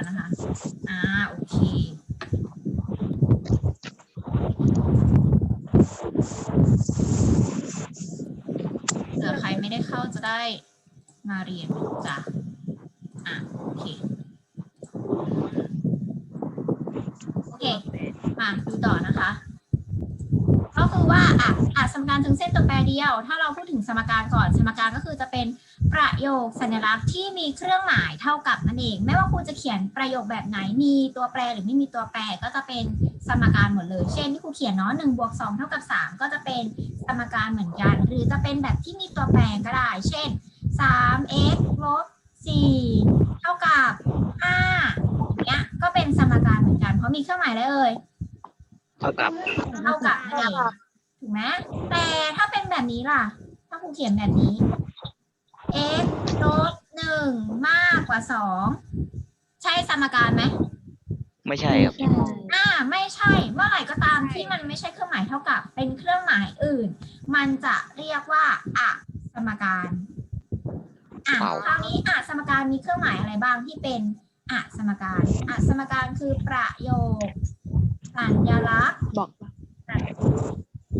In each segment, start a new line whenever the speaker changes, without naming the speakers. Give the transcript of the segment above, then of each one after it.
อนนะคะ อ่า โอเค เผื่อใครไม่ได้เข้าจะได้มาเรียนจ้ะ อะ โอเค โอเค มาดูต่อนะคะก็คือว่าอะอะสมการถึงเส้นตัวแปรเดียว ถ้าเราพูดถึงสมการก่อน สมการก็คือจะเป็น ประโยคสัญลักษณ์ที่มีเครื่องหมายเท่ากับนั่นเอง ไม่ว่าคุณจะเขียนประโยคแบบไหน มีตัวแปรหรือไม่มีตัวแปรก็จะเป็นสมการหมดเลย เช่นที่ครูเขียนเนาะหนึ่งบวกสองเท่ากับสามก็จะเป็นสมการเหมือนกัน หรือจะเป็นแบบที่มีตัวแปรก็ได้ เช่นสาม x ลบสี่เท่ากับห้าอย่างเงี้ยก็เป็นสมการเหมือนกันเพราะมีเครื่องหมายอะไรเอ่ย
เท่ากับ
เท่ากับนั่นเองถูกไหมแต่ถ้าเป็นแบบนี้ล่ะ ถ้าครูเขียนแบบนี้ x ลบหนึ่งมากกว่าสองใช่สมการไหม
ไม่ใช่ครับ
อ่าไม่ใช่เมื่อไหร่ก็ตามที่มันไม่ใช่เครื่องหมายเท่ากับ เป็นเครื่องหมายอื่น มันจะเรียกว่าอะสมการอะ
เปล่า
คราวนี้อะสมการมีเครื่องหมายอะไรบ้างที่เป็นอะสมการอะสมการคือประโยคสัญลักษณ์
บอก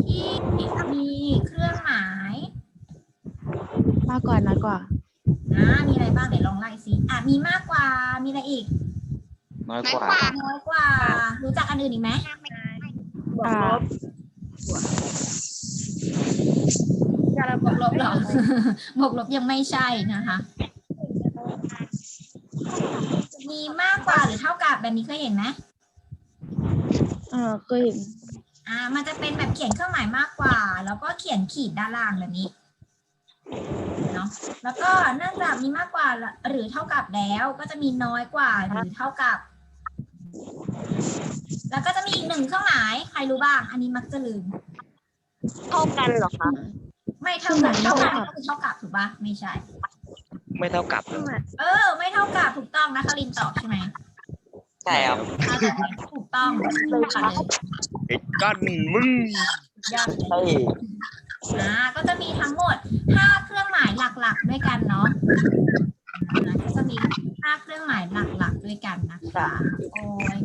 ที่มีเครื่องหมาย
มากกว่าน้อยกว่า
อ่ามีอะไรบ้างเดี๋ยวลองไล่สิอะมีมากกว่ามีอะไรอีก
น้อยกว่า
น้อยกว่า รู้จักอันอื่นอีกไหม
บวกลบ
บวกลบเหรอ บวกลบยังไม่ใช่นะคะ มีมากกว่าหรือเท่ากับแบบนี้เคยเห็นไหม
เออเคยเห็น
อ่า มันจะเป็นแบบเขียนเครื่องหมายมากกว่า แล้วก็เขียนขีดด้านล่างแบบนี้ เนาะแล้วก็เนื่องจากมีมากกว่าหรือเท่ากับแล้ว ก็จะมีน้อยกว่าหรือเท่ากับ แล้วก็จะมีอีกหนึ่งเครื่องหมายใครรู้บ้าง อันนี้มักจะลืม
เท่ากันเหรอคะ
ไม่เท่ากับเท่ากับก็คือเท่ากับถูกปะไม่ใช่
ไม่เท่ากับ
เออ ไม่เท่ากับถูกต้องนะคลินตอบใช่ไหม
ใช่ครับ
อ่าถูกต้องเลยค่ะเลย
ไอ้ก้อนมึง
ยอดเลย อ่าก็จะมีทั้งหมด 5 เครื่องหมายหลักๆ ด้วยกันเนาะอ่าก็จะมี 5 เครื่องหมายหลักๆ ด้วยกันนะคะโอ้ย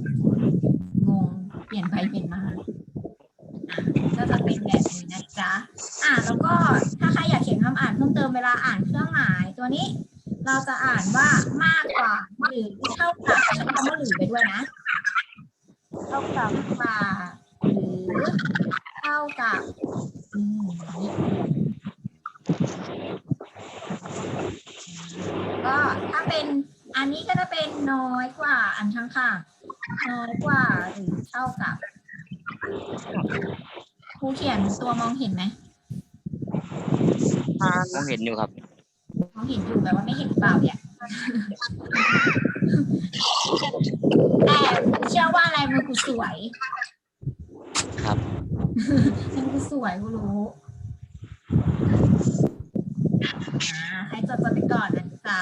งงเปลี่ยนไปเปลี่ยนมาอะก็จะเป็นแบบนี้นะจ๊ะอ่าแล้วก็ถ้าใครอยากเขียนคำอ่านเพิ่มเติมเวลาอ่านเครื่องหมายตัวนี้ เราจะอ่านว่ามากกว่าหรือเท่ากับใช้คำว่าหรือไปด้วยนะ เท่ากับกว่าหรือ เท่ากับอืมนี่ก็ถ้าเป็นอันนี้ก็จะเป็นน้อยกว่าอันข้างๆน้อยกว่าหรือเท่ากับครูเขียนตัวมองเห็นไหม
มองเห็นอยู่ครับ
มองเห็นอยู่แบบว่าไม่เห็นหรือเปล่าเนี่ยแต่เชื่อว่าลายมือกูสวย
ครับ
ลายมือกูสวยกูรู้อ่าให้จดจดไปก่อนนะจ๊ะ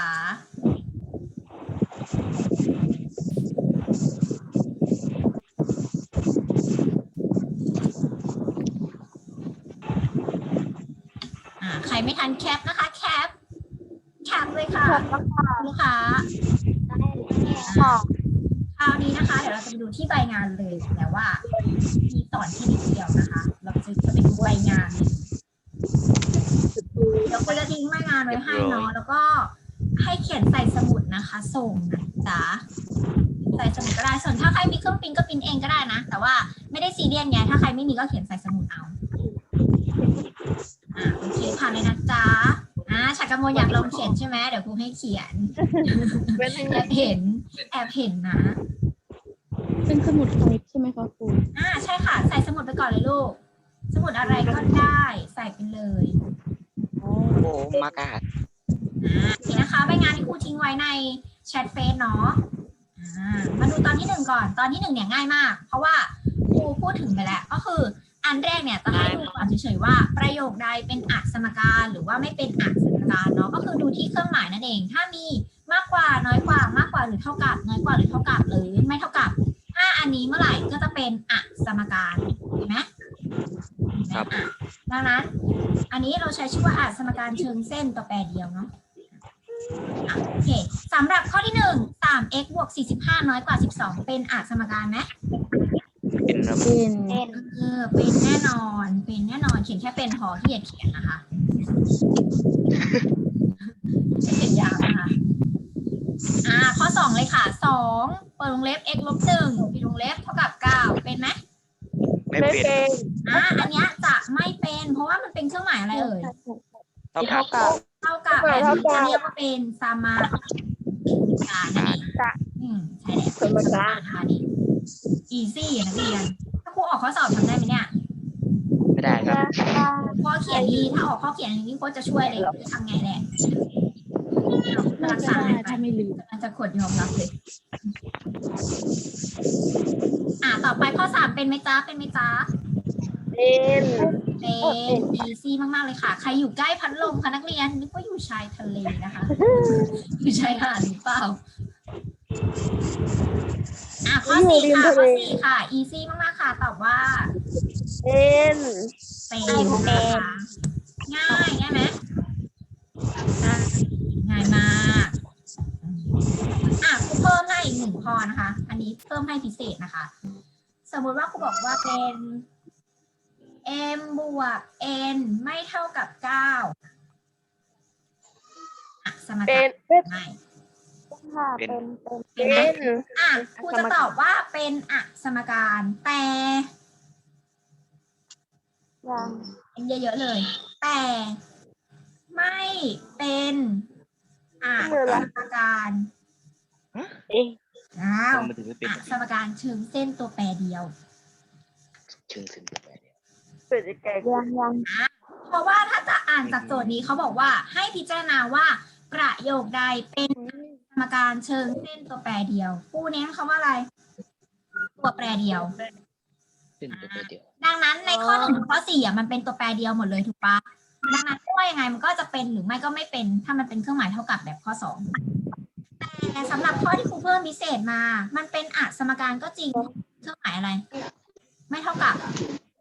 อ่าใครไม่ทันแคปนะคะ แคป แคปเลยค่ะ ลูกค้า
ค่ะ
ค ราวนี้นะคะเดี๋ยวเราจะไปดูที่ใบงานเลยแต่ว่ามีสอนแค่นิดเดียวนะคะ เราจะจะไปดูใบงานเดี๋ยวคุณจะทิ้งใบงานไว้ให้เนาะแล้วก็ให้เขียนใส่สมุดนะคะ ส่งนะจ๊ะใส่สมุดก็ได้ส่วนถ้าใครมีเครื่องปริ้นก็ปริ้นเองก็ได้นะ แต่ว่าไม่ได้ซีเรียสไงถ้าใครไม่มีก็เขียนใส่สมุดเอาอ่าโอเคผ่านเลยนะจ๊ะ อ่าฉักกระมวลอยากลองเขียนใช่ไหมเดี๋ยวครูให้เขียนแอบเห็นแอบเห็นนะ
เป็นสมุดไทยใช่ไหมคะครู
อ่าใช่ค่ะ ใส่สมุดไปก่อนเลยลูก สมุดอะไรก็ได้ ใส่ไปเลย
โอ้มากาด
อ่านี่นะคะใบงานที่ครูทิ้งไว้ในแชทเฟซเนาะอ่ามาดูตอนที่หนึ่งก่อน ตอนที่หนึ่งเนี่ยง่ายมาก เพราะว่าครูพูดถึงไปแล้วก็คือ อันแรกเนี่ยจะให้ดูก่อนเฉยๆว่าประโยคใดเป็นอัสมการหรือว่าไม่เป็นอัสมการเนาะก็คือดูที่เครื่องหมายนั่นเอง ถ้ามีมากกว่าน้อยกว่ามากกว่าหรือเท่ากับ น้อยกว่าหรือเท่ากับหรือไม่เท่ากับ ถ้าอันนี้เมื่อไหร่ก็จะเป็นอัสมการเห็นไหม
ครับ
ดังนั้น อันนี้เราใช้ชื่อว่าอาสมการเชิงเส้นตัวแปรเดียวเนาะอะโอเคสำหรับข้อที่หนึ่งสาม x บวกสี่สิบห้าน้อยกว่าสิบสองเป็นอาสมการไหม
เป็นครับ
เป็น
เออเป็นแน่นอน เป็นแน่นอนเขียนแค่เป็นพอที่จะเขียนนะคะไม่เขียนยาวนะคะอ่าข้อสองเลยค่ะสองเปิดวงเล็บ x ลบหนึ่งปิดวงเล็บเท่ากับเก้าเป็นไหม
ไม่เป็น
อ่าอันเนี้ยจะไม่เป็น เพราะว่ามันเป็นเครื่องหมายอะไรเอ่ย
เท่ากับ
เท่ากับแบบนี้จะเรียกว่าเป็นสมการนั่นเองอืมใช่แล้ว
สมการ
ค่ะนี่ easy นักเรียน ถ้าครูออกข้อสอบทำได้ไหมเนี่ย
ไม่ได้ครับ
ข้อเขียนดีถ้าออกข้อเขียนอย่างนี้โค้ชจะช่วยเลยจะทำไงแหละเอา
น่า
รัก
จะ
ษา
ได้
หายไป
ถ้าไม่ลืม
มันจะกดยอมรับเลยอ่าต่อไปข้อสามเป็นไหมจ๊ะเป็นไหมจ๊ะ
เป็น
เป็น easy มากๆเลยค่ะ ใครอยู่ใกล้พัดลมคะนักเรียนนึกว่าอยู่ชายทะเลนะคะ อยู่ชายหาดหรือเปล่า อะข้อสี่ค่ะข้อสี่ค่ะ easy มากๆค่ะตอบว่า
เป็น
เป็นนะคะง่ายง่ายไหมง่ายมากอะครูเพิ่มให้อีกหนึ่งข้อนะคะ อันนี้เพิ่มให้พิเศษนะคะ สมมติว่าครูบอกว่าเป็น m บวก n ไม่เท่ากับเก้าอะสม
เป็
การ
นเป็น
ไม่
ค่ะ
เป็น
เป็น
เป็น
เป็น
อะครูจะตอบว่าเป็นอะสมการแต่
ยัง
เป็นเยอะๆเลย แต่ไม่เป็นอะสมการ
เอ๊ะ
อ้าว
มันถึงไม่เป็น
อะสมการเชิงเส้นตัวแปรเดียว
เชิงถึงไปเนี่ย
เป็นแก่ยังยัง
เพราะว่าถ้าจะอ่านจากโจทย์นี้เขาบอกว่าให้พิจารณาว่า ประโยคใดเป็นสมการเชิงเส้นตัวแปรเดียวผู้เน้นคำว่าอะไร ตัวแปรเดียว
เป็นตัวเดียว
ดังนั้นในข้อหนึ่งข้อสี่อะมันเป็นตัวแปรเดียวหมดเลยถูกปะดังนั้นไม่ว่ายังไงมันก็จะเป็นหรือไม่ก็ไม่เป็นถ้ามันเป็นเครื่องหมายเท่ากับแบบข้อสองแต่สำหรับข้อที่ครูเพิ่มพิเศษมา มันเป็นอะสมการก็จริงเครื่องหมายอะไร ไม่เท่ากับ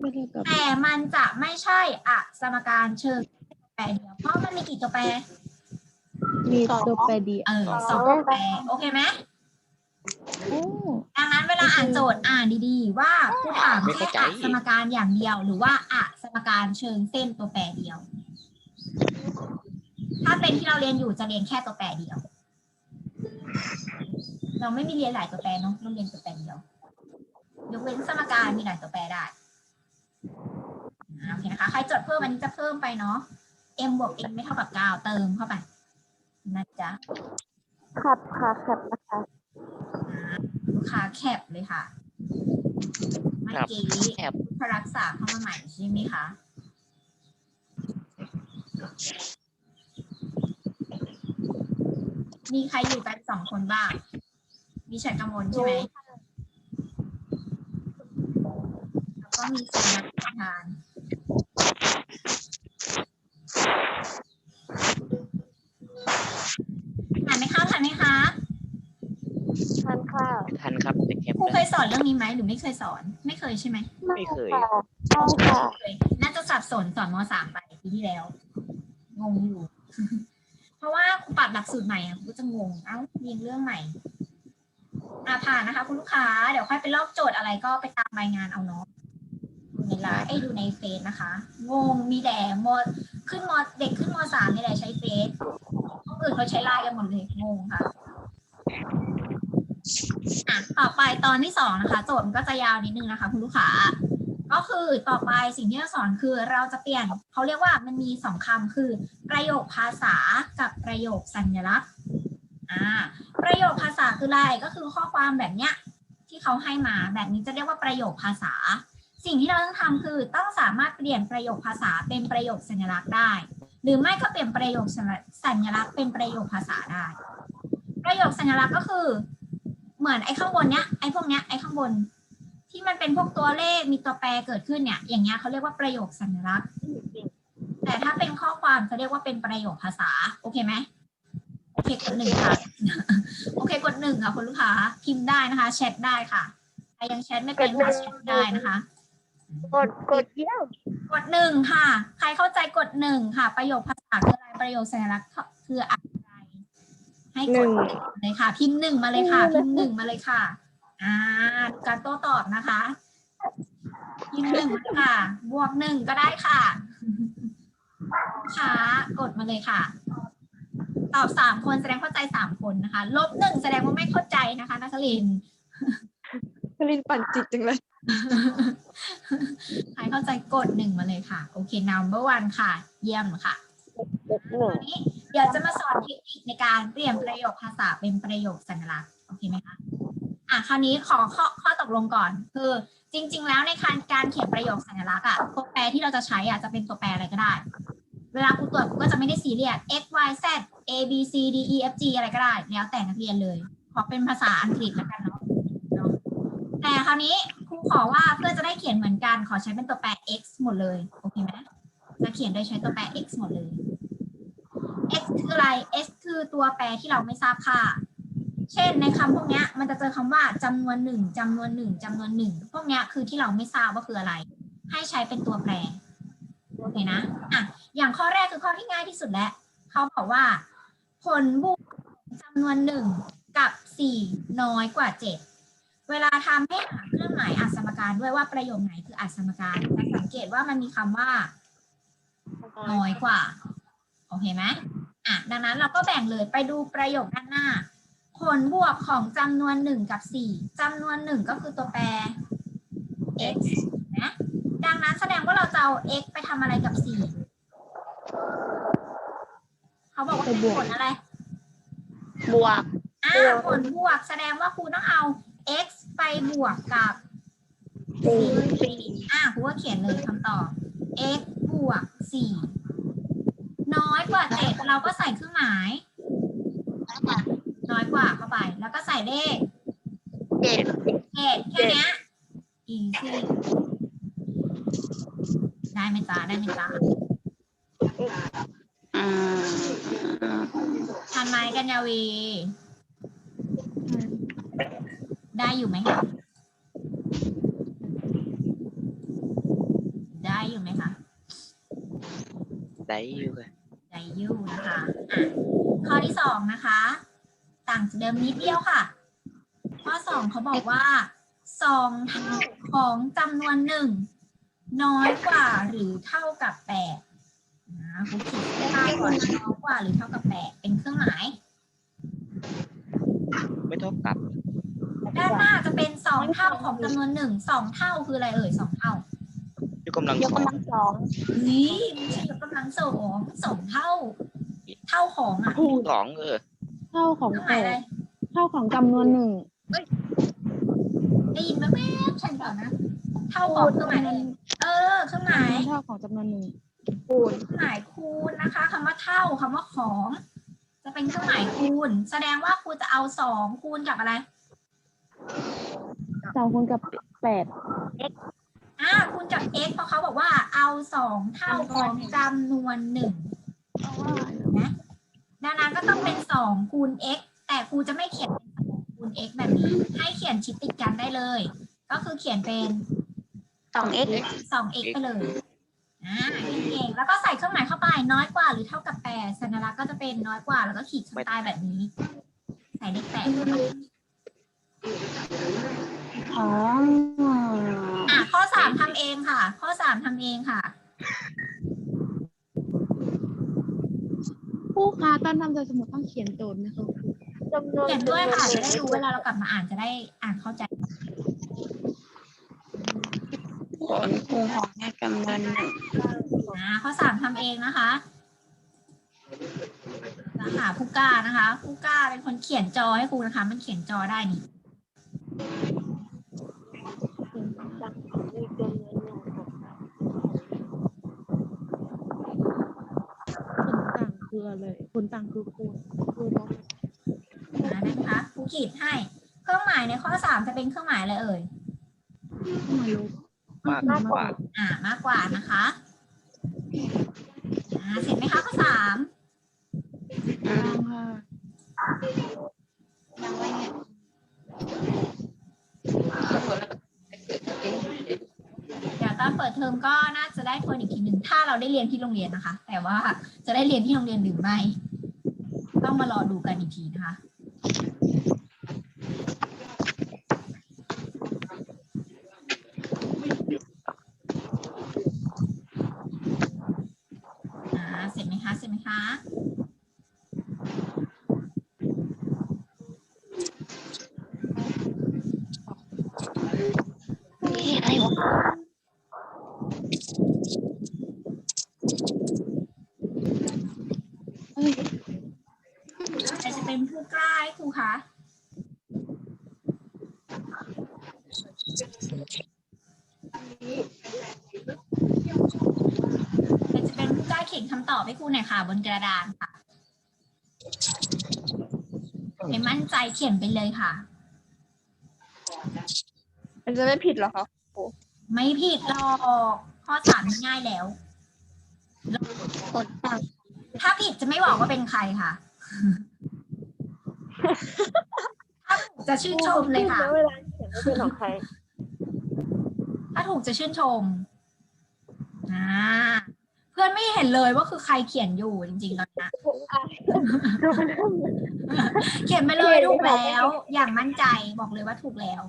ไม่เท่ากับ
แต่มันจะไม่ใช่อะสมการเชิงแปรเดียว เพราะมันมีกี่ตัวแปร
มีตัวแปรเดียว
เออสองตัวแปรโอเคไหม
โอ้
ดังนั้นเวลาอ่านโจทย์อ่านดีๆ ว่าผู้ถามแค่อะสมการอย่างเดียว หรือว่าอะสมการเชิงเส้นตัวแปรเดียว ถ้าเป็นที่เราเรียนอยู่จะเรียนแค่ตัวแปรเดียว เราไม่มีเรียนหลายตัวแปรเนาะเราเรียนตัวแปรเดียวยกเว้นสมการมีหลายตัวแปรได้อ่าโอเคนะคะ ใครจดเพิ่มอันนี้จะเพิ่มไปเนาะ m บวก n ไม่เท่ากับเก้าเติมเข้าไป นะจ๊ะ
ขับค่ะขับนะคะ
อ่าลูกค้าแคปเลยค่ะ เมื่อกี้
แอบ
พระรักษาเข้ามาใหม่ใช่ไหมคะมีใครอยู่กันสองคนบ้าง มีฉันกำมลใช่ไหมแล้วก็มีสนักทานทันไหมคะทันไหมคะ
ทานข้าว
ทันครับจะแคป
ครูเคยสอนเรื่องนี้ไหมหรือไม่เคยสอน ไม่เคยใช่ไหม
ไม่เคย
ใช่ค่ะ
เคยน่าจะสับสนสอนมสามไปปีที่แล้ว งงอยู่ เพราะว่าครูปรับหลักสูตรใหม่อะครูก็จะงง เอ้าเรียนเรื่องใหม่อ่าผ่านนะคะ คุณลูกค้า เดี๋ยวค่อยไปลอกโจทย์อะไรก็ไปตามรายงานเอาเนาะดูในไลน์ไอ้ยดูในเฟซนะคะ งงมีแต่มขึ้นมเด็กขึ้นมสามนี่แหละใช้เฟซห้องอื่นเขาใช้ไลน์กันหมดเลยงงค่ะ อะต่อไปตอนที่สองนะคะ โจทย์มันก็จะยาวนิดนึงนะคะ คุณลูกค้าก็คือต่อไปสิ่งที่เราสอนคือเราจะเปลี่ยนเขาเรียกว่ามันมีสองคำคือ ประโยคภาษากับประโยคสัญลักษณ์อ่าประโยคภาษาคืออะไรก็คือข้อความแบบเนี้ยที่เขาให้มาแบบนี้จะเรียกว่าประโยคภาษา สิ่งที่เราต้องทำคือต้องสามารถเปลี่ยนประโยคภาษาเป็นประโยคสัญลักษณ์ได้ หรือไม่ก็เปลี่ยนประโยคสัญลักษณ์เป็นประโยคภาษาได้ ประโยคสัญลักษณ์ก็คือ เหมือนไอ้ข้างบนเนี้ยไอ้พวกเนี้ยไอ้ข้างบน ที่มันเป็นพวกตัวเลขมีตัวแปรเกิดขึ้นเนี่ย อย่างเงี้ยเขาเรียกว่าประโยคสัญลักษณ์ แต่ถ้าเป็นข้อความจะเรียกว่าเป็นประโยคภาษา โอเคไหมโอเคกดหนึ่งค่ะ โอเคกดหนึ่งค่ะคุณลูกค้าพิมพ์ได้นะคะ แชทได้ค่ะใครยังแชทไม่เป็นค่ะแชทได้นะคะ
กดกดเยี่ยม
กดหนึ่งค่ะ ใครเข้าใจกดหนึ่งค่ะ ประโยคภาษาคืออะไรประโยคสัญลักษณ์คืออะไร ให้กดเลยค่ะ พิมพ์หนึ่งมาเลยค่ะ พิมพ์หนึ่งมาเลยค่ะ อ่าดูการโต้ตอบนะคะ พิมพ์หนึ่งมาเลยค่ะ บวกหนึ่งก็ได้ค่ะค่ะกดมาเลยค่ะ ตอบสามคนแสดงเข้าใจสามคนนะคะ ลบหนึ่งแสดงว่าไม่เข้าใจนะคะนักลินทร์
คลินปั่นจิตจังเลย
ใครเข้าใจกดหนึ่งมาเลยค่ะ โอเค number one ค่ะ เยี่ยมค่ะ
หนึ่ง
วันนี้ เดี๋ยวจะมาสอนเทคนิคในการเปลี่ยนประโยคภาษาเป็นประโยคสัญลักษณ์โอเคไหมคะอะคราวนี้ขอข้อข้อตกลงก่อน คือจริง ๆ แล้วในการการเขียนประโยคสัญลักษณ์อะตัวแปรที่เราจะใช้อะจะเป็นตัวแปรอะไรก็ได้ เวลาครูตรวจครูก็จะไม่ได้ซีเรียส x y z a b c d e f g อะไรก็ได้ แล้วแต่นักเรียนเลย ขอเป็นภาษาอังกฤษแล้วกันเนาะเนาะแต่คราวนี้ครูขอว่าเพื่อจะได้เขียนเหมือนกัน ขอใช้เป็นตัวแปร x หมดเลย โอเคไหมจะเขียนโดยใช้ตัวแปร x หมดเลย x คืออะไร x คือตัวแปรที่เราไม่ทราบค่า เช่นในคำพวกนี้มันจะเจอคำว่าจำนวนหนึ่งจำนวนหนึ่งจำนวนหนึ่งพวกนี้คือที่เราไม่ทราบว่าคืออะไร ให้ใช้เป็นตัวแปรโอเคนะอะอย่างข้อแรกคือข้อที่ง่ายที่สุดแล้วเขาบอกว่า ผลบวกจำนวนหนึ่งกับสี่น้อยกว่าเจ็ดเวลาทำให้หาเครื่องหมายอัดสมการด้วยว่าประโยคไหนคืออัดสมการจะสังเกตว่ามันมีคำว่า น้อยกว่า โอเคไหมอะดังนั้นเราก็แบ่งเลยไปดูประโยคด้านหน้า ผลบวกของจำนวนหนึ่งกับสี่จำนวนหนึ่งก็คือตัวแปร x นะดังนั้นแสดงว่าเราจะเอา x ไปทำอะไรกับสี่เขาบอกว่าเป็นผลอะไร
บวก
อ่าผลบวกแสดงว่าครูต้องเอา x ไปบวกกับ
สี่
อ่าครูก็เขียนเลยคำตอบ x บวกสี่ น้อยกว่าเจ็ดเราก็ใส่เครื่องหมาย น้อยกว่าเข้าไป แล้วก็ใส่เลข
เจ็ด
เจ็ดแค่เนี้ย easy ได้ไหมจ๊ะได้ไหมจ๊ะ
อ่า
ทันไหมกัญญาวี ได้อยู่ไหมคะได้อยู่ไหมคะ
ได้อยู่ค่ะ
ใจยู่นะคะอะข้อที่สองนะคะ ต่างจากเดิมนิดเดียวค่ะ ข้อสองเขาบอกว่าสองเท่าของจำนวนหนึ่งน้อยกว่าหรือเท่ากับแปดนะคุณขีดเส้นใต้ก่อนน้อยกว่าหรือเท่ากับแปดเป็นเครื่องหมาย
ไม่เท่ากับ
ด้านหน้าจะเป็นสองเท่าของจำนวนหนึ่งสองเท่าคืออะไรเอ่ยสองเท่าย
กกำลัง
ยก
สอง
กำลังสอง
นี่ไม่ใช่ยกกำลังสองสองเท่า เท่าของอะ
ถูก
สองเออ
เท่าของ
เครื่องห
แป
มายอะไร
ดเท่าของจำนวนหนึ่ง
ได้ยินไหมแม่ฉันก่อนนะ เท่าของเครื่องหมายอะไรเออเครื่องหมาย
เท่าของจำนวนหนึ่ง
คูณเครื่องหมายคูณนะคะคำว่าเท่าคำว่าของ จะเป็นเครื่องหมายคูณ แสดงว่าครูจะเอาสองคูณกับอะไร
สองคูณกับแปด
อ่า คูณกับ x เพราะเขาบอกว่าเอาสองเท่าของจำนวนหนึ่งนะดังนั้นก็ต้องเป็นสองคูณ x แต่ครูจะไม่เขียนเป็นสองคูณ x แบบนี้ ให้เขียนชิดติดกันได้เลย ก็คือเขียนเป็น
สอง x
สอง x ไปเลยอ่าเก่งแล้วก็ใส่เครื่องหมายเข้าไปน้อยกว่าหรือเท่ากับแปดสัญลักษณ์ก็จะเป็นน้อยกว่าแล้วก็ขีดข้างใต้แบบนี้ ใส่เลขแปดเข้าไป
อ๋อ
อะข้อสามทำเองค่ะ ข้อสามทำเองค่ะ
ผู้ค้าตอนทำใจสมุดต้องเขียนโจทย์นะคะครู
เขียนด้วยค่ะจะได้รู้เวลาเรากลับมาอ่านจะได้อ่านเข้าใจ
ผลคูณของในจำนวนหนึ่ง
อ่าข้อสามทำเองนะคะจะหาผู้กล้านะคะ ผู้กล้าเป็นคนเขียนจอให้ครูนะคะ มันเขียนจอได้นี่
ผลต่างคืออะไรผลต่างคือคูณคือลบ
นะนะคะครูขีดให้ เครื่องหมายในข้อสามจะเป็นเครื่องหมายอะไรเอ่ย
มาลบ
มากกว่า
อ่ามากกว่านะคะอ่าเสร็จไหมคะข้อสาม
บ้างค่ะ
ยังไงเนี่ยเดี๋ยวตอนเปิดเทอมก็น่าจะได้คนอีกทีหนึ่งถ้าเราได้เรียนที่โรงเรียนนะคะ แต่ว่าจะได้เรียนที่โรงเรียนหรือไม่ ต้องมารอดูกันอีกทีนะคะ อ่า เสร็จไหมคะ เสร็จไหมคะ
อะไรวะเอ้ย
ใครจะเป็นผู้กล้าให้ครูคะใครจะเป็นผู้กล้าเขียนคำ ตอบให้ครูหน่อยค่ะ บนกระดานค่ะให้มั่นใจเขียนไปเลยค่ะ
มันจะไม่ผิดเหรอคะ
ไม่ผิดหรอกข้อสามง่ายแล้ว
กดตัง
ถ้าผิดจะไม่บอกว่าเป็นใครค่ะ ถ้าถูกจะชื่นชมเลยค่ะ
เวลาเขียนว่าเป็นของใคร
ถ้าถูกจะชื่นชมอ่าเพื่อนไม่เห็นเลยว่าคือใครเขียนอยู่จริงๆแล้วนะ
ดูเป็นเรื่อง
เขียนไปเลยถูกแล้ว อย่างมั่นใจบอกเลยว่าถูกแล้ว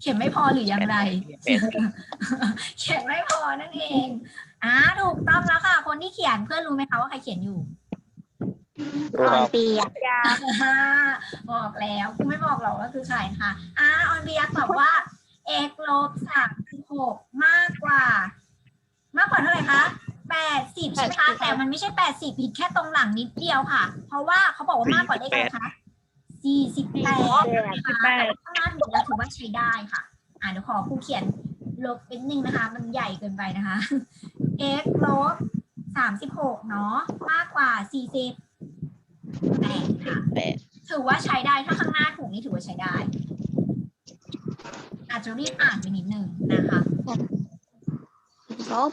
เขียนไม่พอหรืออย่างไร
เป็น
เขียนไม่พอนั่นเองอ่าถูกต้องแล้วค่ะ คนที่เขียนเพื่อนรู้ไหมคะว่าใครเขียนอยู่
รู้ครับ
ปีอะ
อ่าบอกแล้วกูไม่บอกหรอกว่าคือใครค่ะอ่าออนเบียตอบว่า x ลบสาม สิบหกมากกว่า มากกว่าเท่าไหร่คะแปดสิบใช่ไหมคะ แต่มันไม่ใช่แปดสิบผิดแค่ตรงหลังนิดเดียวค่ะ เพราะว่าเขาบอกว่ามากกว่าเลขอะไรคะสี่สิบแปดนะคะแต่ว่าข้างหน้าถูกแล้วถือว่าใช้ได้ค่ะ อ่าเดี๋ยวขอครูเขียนลบเป็นหนึ่งนะคะ มันใหญ่เกินไปนะคะ x ลบสามสิบหกเนาะ มากกว่าสี่สิบแปดค่ะ
แปด
ถือว่าใช้ได้ ถ้าข้างหน้าถูกนี่ถือว่าใช้ได้ อาจจะรีบอ่านไปนิดนึงนะคะ
ลบ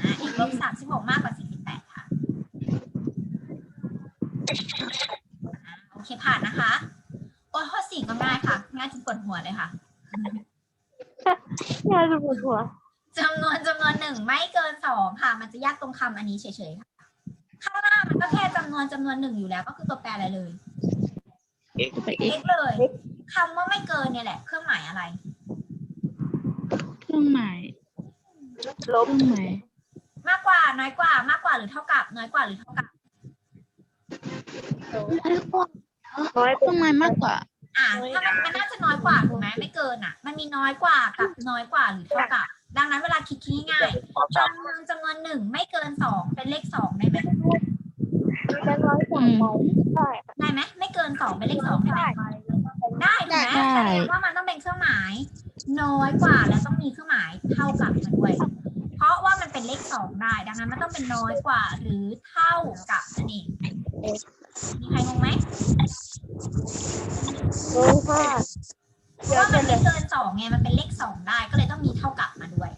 อ่าอีกลบสามสิบหกมากกว่าสี่สิบแปดค่ะอ่าโอเคผ่านนะคะ โอ้ยข้อสี่ก็ง่ายค่ะง่ายจนปวดหัวเลยค่ะ
ยาจะปวดหัว
จำนวนจำนวนหนึ่งไม่เกินสองค่ะ มันจะยากตรงคำอันนี้เฉยๆค่ะข้างหน้ามันก็แค่จำนวนจำนวนหนึ่งอยู่แล้ว ก็คือตัวแปรอะไรเลย
เอ็ก
ไปอีก
x เลย คำว่าไม่เกินเนี่ยแหละ เครื่องหมายอะไร
เครื่องหมายลบเครื่องหมาย
มากกว่าน้อยกว่ามากกว่าหรือเท่ากับ น้อยกว่าหรือเท่ากับ
น้อยเครื่องหมายมากกว่า
อะถ้ามันมันน่าจะน้อยกว่าถูกไหมไม่เกินอะ มันมีน้อยกว่ากับน้อยกว่าหรือเท่ากับ ดังนั้นเวลาคิดคิดง่ายๆจำนวนจำนวนหนึ่งไม่เกินสองเป็นเลขสองได้ไหม
จะน้อยกว่าใช่
ได้ไหมไม่เกินสองเป็นเลขสองได้ไหม ได้ถูกไหม
ได้
แสดงว่ามันต้องเป็นเครื่องหมาย น้อยกว่าแล้วต้องมีเครื่องหมายเท่ากับมันด้วย เพราะว่ามันเป็นเลขสองได้ดังนั้นมันต้องเป็นน้อยกว่าหรือเท่ากับนั่นเองมีใครงงไหม
รู้ค่ะ
เพราะว่ามันไม่เกินสองไงมันเป็นเลขสองได้ก็เลยต้องมีเท่ากับมาด้วย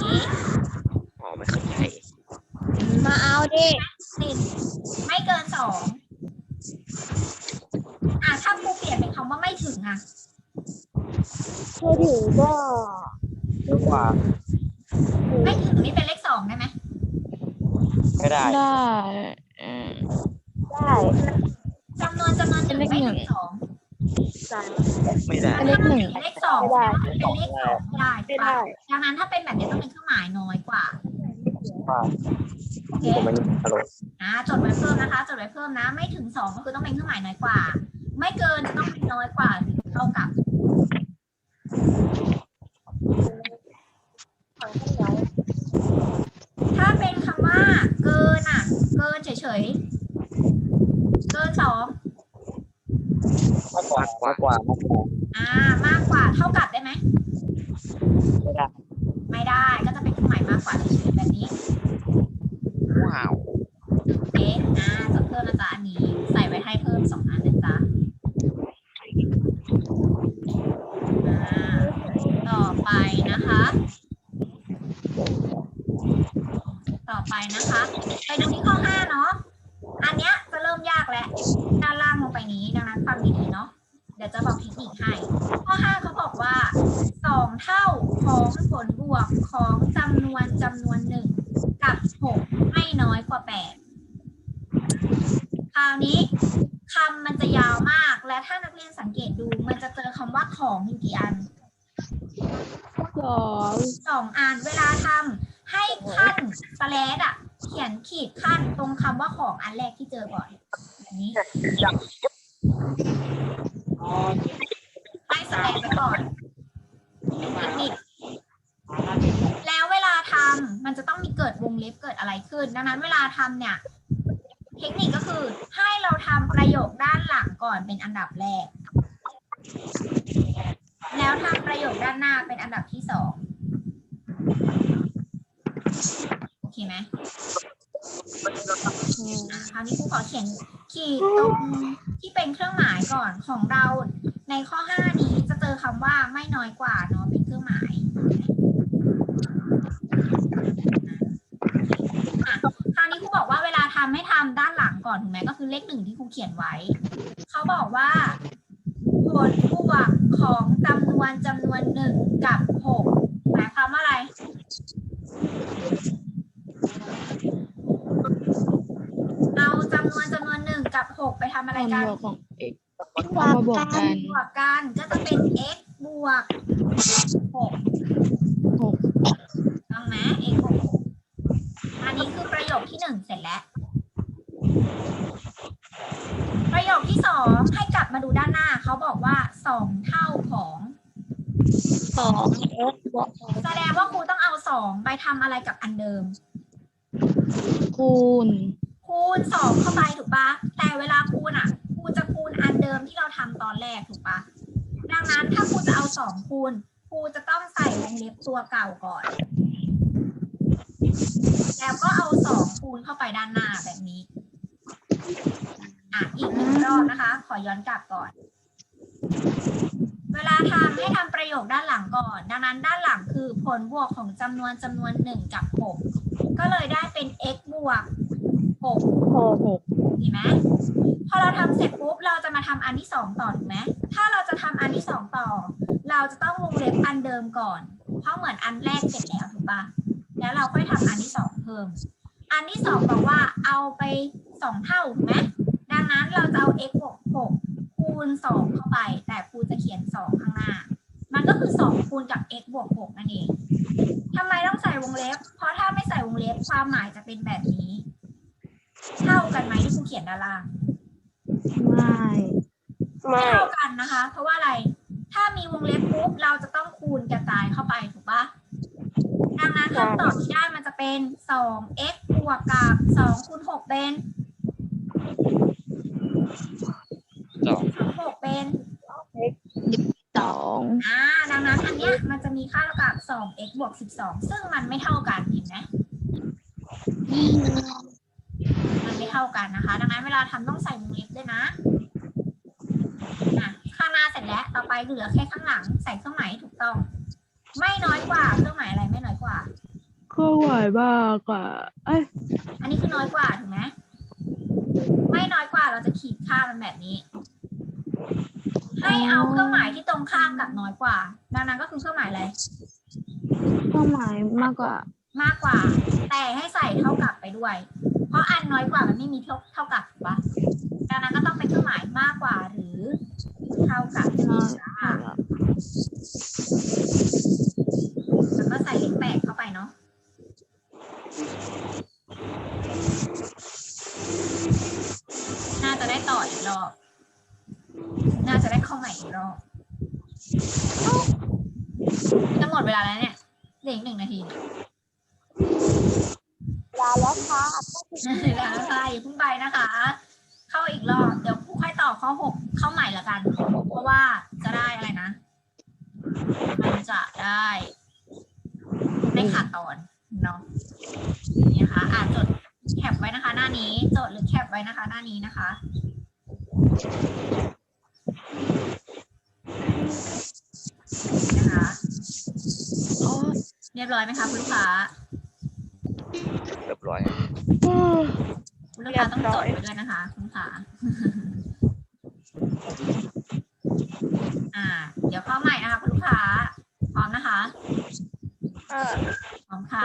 เอ๊ะ
อ๋อไม่เข้าใจ
มาเอาดิ
สิบไม่เกินสอง อะถ้าครูเปลี่ยนเป็นคำว่าไม่ถึงอะ
ถ้าถึงก็
เยอะกว่า
ไม่ถึงนี่เป็นเลขสองได้ไหม
ไม่ได้
ได้ได้
จำนวนจำนวนหนึ่งไม่ถึงสอง
สาม
ไม่ได้
เลขหนึ่ง
เป็นเลขสอง
ไม่ได้
แปลว่ามันเป็นเลขสองไม่ได้ถู
ไม่
กปะ
ได้
ดังนั้นถ้าเป็นแบบนี้ต้องเป็นเครื่องหมายน้อยกว่า
ว่า
โอเค
ผมมันฮัลโหล
อ่าจดไว้เพิ่มนะคะจดไว้เพิ่มนะ ไม่ถึงสองก็คือต้องเป็นเครื่องหมายน้อยกว่า ไม่เกินจะต้องเป็นน้อยกว่าหรือเท่ากับถ้าเป็นคำว่า เกินอะ เกินเฉยๆ เกินสอง
มากกว่ามากกว่ามากกว่า
อ่ามากกว่าเท่ากับได้ไหม
ไม่ได้
ไม่ได้ ก็จะเป็นเครื่องหมายมากกว่าเฉยๆแบบนี้
ว้าว
เอ๊ะอ่าจดเพิ่มนะจ๊ะอันนี้ ใส่ไว้ให้เพิ่มสองอันนะจ๊ะอ่าต่อไปนะคะ ต่อไปนะคะ ไปดูที่ข้อห้าเนาะ อันเนี้ยจะเริ่มยากแล้วด้านล่างลงไปนี้ ดังนั้นฟังดีๆเนาะ เดี๋ยวจะบอกเทคนิคให้ ข้อห้าเขาบอกว่าสองเท่าของผลบวกของจำนวนจำนาวนี้คำมันจะยาวมาก และถ้านักเรียนสังเกตดู มันจะเจอคำว่าของอยู่กี่อัน
สอง
สองอัน เวลาทำให้ขั้นสแลดอะเขียนขีดขั้นตรงคำว่าของอันแรกที่เจอก่อนแบบนี้ ให้สแลดไปก่อนเป็นเทคนิคแล้วเวลาทำมันจะต้องมีเกิดวงเล็บเกิดอะไรขึ้น ดังนั้นเวลาทำเนี่ย เทคนิคก็คือให้เราทำประโยคด้านหลังก่อนเป็นอันดับแรก แล้วทำประโยคด้านหน้าเป็นอันดับที่สองโอเคไหมอะคราวนี้ครูขอเขียน ขีดตรงที่เป็นเครื่องหมายก่อนของเราในข้อ 5 นี้จะเจอคำว่าไม่น้อยกว่าเนาะเป็นเครื่องหมายอะคราวนี้ครูบอกว่าเวลาทำให้ทำด้านหลังก่อนถูกไหมก็คือเลขหนึ่งที่ครูเขียนไว้ เขาบอกว่าผลบวกของจำนวนจำนวนหนึ่งกับหกหมายความว่าอะไร เอาจำนวนจำ กับหกไปทำอะไร
ความ
กัน
บวกของเอกเอามาบวกกัน
บวกกันก็จะเป็น x บวกหก
หก
ต้องไหม x บวกหกอันนี้คือประโยคที่หนึ่งเสร็จแล้ว ประโยคที่สองให้กลับมาดูด้านหน้า เขาบอกว่าสองเท่าของ
สองเอ็กบวก
แสดงว่าครูต้องเอาสองไปทำอะไรกับอันเดิม
คูณ
คูณสองเข้าไปถูกปะแต่เวลาคูณอะครูจะคูณอันเดิมที่เราทำตอนแรกถูกปะดังนั้นถ้าครูจะเอาสองคูณครูจะต้องใส่วงเล็บตัวเก่าก่อน แล้วก็เอาสองคูณเข้าไปด้านหน้าแบบนี้อะอีกหนึ่งรอบนะคะ ขอย้อนกลับก่อน เวลาทำให้ทำประโยคด้านหลังก่อน ดังนั้นด้านหลังคือผลบวกของจำนวนจำนวนหนึ่งกับหกก็เลยได้เป็น x บวก หก
หกหก
ดีไหมพอเราทำเสร็จปุ๊บเราจะมาทำอันที่สองต่อถูกไหมถ้าเราจะทำอันที่สองต่อ เราจะต้องวงเล็บอันเดิมก่อน เพราะเหมือนอันแรกเสร็จแล้วถูกปะแล้วเราค่อยทำอันที่สองเพิ่ม อันที่สองบอกว่าเอาไปสองเท่าถูกไหมดังนั้นเราจะเอา x บวกหกคูณสองเข้าไป แต่ครูจะเขียนสองข้างหน้า มันก็คือสองคูณกับ x บวกหกนั่นเองทำไมต้องใส่วงเล็บ เพราะถ้าไม่ใส่วงเล็บความหมายจะเป็นแบบนี้ เท่ากันไหมที่ครูเขียนด้านล่าง
ไม่
ไม่เท่ากันนะคะ เพราะว่าอะไร ถ้ามีวงเล็บปุ๊บเราจะต้องคูณกระจายเข้าไปถูกปะดังนั้นคำตอบที่ได้มันจะเป็นสอง x บวกกับสองคูณหกเป็น
สอง
สองหกเป็น
สอง
อ่า ดังนั้นอันเนี้ยมันจะมีค่าเท่ากับสอง x บวกสิบสองซึ่งมันไม่เท่ากันเห็นไหม มันไม่เท่ากันนะคะ ดังนั้นเวลาทำต้องใส่วงเล็บด้วยนะอะข้างหน้าเสร็จแล้ว ต่อไปเหลือแค่ข้างหลังใส่เครื่องหมายให้ถูกต้อง ไม่น้อยกว่าเครื่องหมายอะไรไม่น้อยกว่า
เครื่องหมายมากกว่า เอ้ย
อันนี้คือน้อยกว่าถูกไหมไม่น้อยกว่าเราจะขีดค่ามันแบบนี้ ให้เอาเครื่องหมายที่ตรงข้ามกับน้อยกว่า ดังนั้นก็คือเครื่องหมายอะไร
เครื่องหมายมากกว่า
มากกว่า แต่ให้ใส่เท่ากับไปด้วยเพ ราะอันน้อยกว่ามันไม่มีเท่าเท่ากับถูกปะดังนั้นก็ต้องเป็นเครื่องหมายมากกว่าหรือเท่ากับ
น้อย
จ้าแล้วก็ใส่เลขแปดเข้าไปเนาะน่าจะได้ต่ออีกรอบ น่าจะได้เข้าใหม่อีกรอบจะหมดเวลาแล้วเนี่ยเหลืออีกหนึ่งนาที
ลาแล้วค่ะ
แล้วใช่เพิ่งไปนะคะ เข้าอีกรอบเดี๋ยวครูค่อยต่อข้อหกเข้าใหม่ละกัน เพราะว่าจะได้อะไรนะ มันจะได้ไม่ขาดตอนเนาะนี่นะคะอ่านจดแคปไว้นะคะ หน้านี้จดหรือแคปไว้นะคะ หน้านี้นะคะนะคะเรียบร้อยไหมคะคุณลูกค้า
เรียบร้อย
คุณลูกค้าต้องจดไว้ด้วยนะคะ คุณลูกค้าอ่า เดี๋ยวเข้าใหม่นะคะคุณลูกค้า พร้อมนะคะพร้อมค่ะ